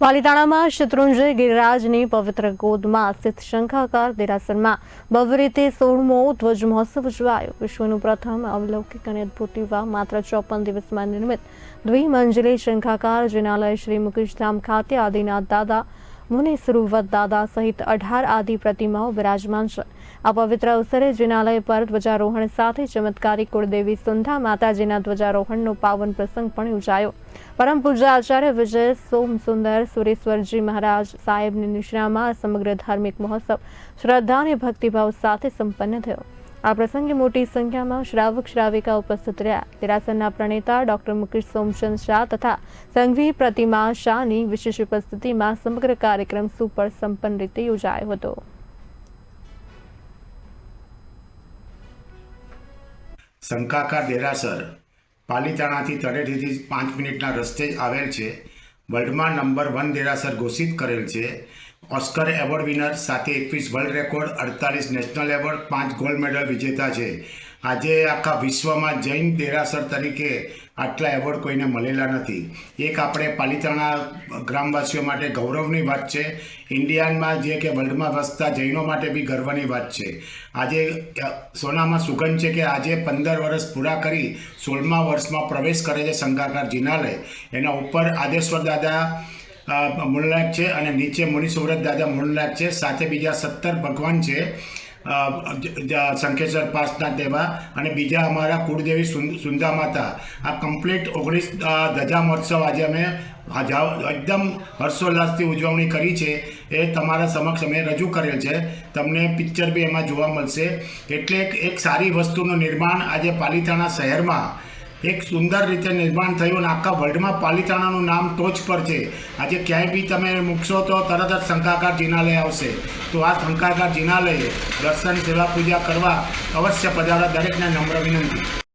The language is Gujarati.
પાલિતાણામાં શત્રુંજય ગિરિરાજની પવિત્ર ગોદમાં સ્થિત શંખાકાર દેરાસરમાં ભવ્ય રીતે સોળમો ધ્વજ મહોત્સવ ઉજવાયો. વિશ્વનું પ્રથમ અવલૌકિક અને અદભુત માત્ર ચોપન દિવસમાં નિર્મિત દ્વિમંજલી શંખાકાર જિનાલય શ્રી મુકેશધામ ખાતે આદિનાથ દાદા મુનિ સુરુવત દાદા સહિત અઢાર આદિ પ્રતિમાઓ બિરાજમાન છે. આ પવિત્ર અવસરે જિનાલય પર ધ્વજારોહણ સાથે ચમત્કારી કુળદેવી સુંધા માતાજીના ધ્વજારોહણનો પાવન પ્રસંગ પણ યોજાયો પરમ પૂજા આચાર્ય વિજય સોમ સુંદર સુરેશ્વરજી મહારાજ સાહેબની નિશ્રામાં સમગ્ર ધાર્મિક મહોત્સવ શ્રદ્ધા અને ભક્તિભાવ સાથે સંપન્ન થયો. આ પ્રસંગે મોટી સંખ્યામાં શ્રાવક શ્રાવિકા ઉપસ્થિત રહ્યા. દેરાસરના પ્રણેતા ડોક્ટર મુકેશ સોમચંદ શાહ તથા સંઘવી પ્રતિમા શાહની વિશેષ ઉપસ્થિતિમાં સમગ્ર કાર્યક્રમ સુપર સંપન્ન રીતે યોજાયો હતો. શંકાકા દેરાસર પાલીતાણાથી તળેટીથી પાંચ મિનિટના રસ્તે આવેલ છે. વર્લ્ડમાં નંબર વન દેરાસર ઘોષિત કરેલ છે. ઓસ્કર એવોર્ડ વિનર સાથે એકવીસ વર્લ્ડ રેકોર્ડ અડતાલીસ નેશનલ એવોર્ડ પાંચ ગોલ્ડ મેડલ વિજેતા છે. આજે આખા વિશ્વમાં જૈન દેરાસર તરીકે આટલા એવોર્ડ કોઈને મળેલા નથી. એક આપણે પાલિતાણા ગ્રામવાસીઓ માટે ગૌરવની વાત છે. ઇન્ડિયામાં જે કે વર્લ્ડમાં વસતા જૈનો માટે બી ગર્વની વાત છે. આજે સોનામાં સુગંધ છે કે આજે પંદર વર્ષ પૂરા કરી સોળમા વર્ષમાં પ્રવેશ કરે છે સંગાકાર જિનાલય એના ઉપર આદેશ્વર દાદા અ, છે અને નીચે મુનિસુવ્રત દાદા મૂળલાયક છે. સાથે બીજા સત્તર ભગવાન છે. શંખેશ્વર પાસના દેવા અને બીજા અમારા કુળદેવી સુંદા માતા. આ કમ્પ્લીટ ઓગણીસ ધજા મહોત્સવ આજે અમે એકદમ હર્ષોલ્લાસથી ઉજવણી કરી છે. એ તમારા સમક્ષ અમે રજૂ કરેલ છે. તમને પિક્ચર બી એમાં જોવા મળશે. એટલે એક સારી વસ્તુનું નિર્માણ આજે પાલિતાણા શહેરમાં એક સુંદર રીતે નિર્માણ થયું અને આખા વર્લ્ડમાં પાલિતાણાનું નામ ટોચ પર છે. આજે ક્યાંય બી તમે મૂકશો તો તરત જ શંકાકાર જિનાલય આવશે. તો આ શંકાકાર જિનાલયે દર્શન, સેવા પૂજા કરવા અવશ્ય પધારવા દરેકને નમ્ર વિનંતી.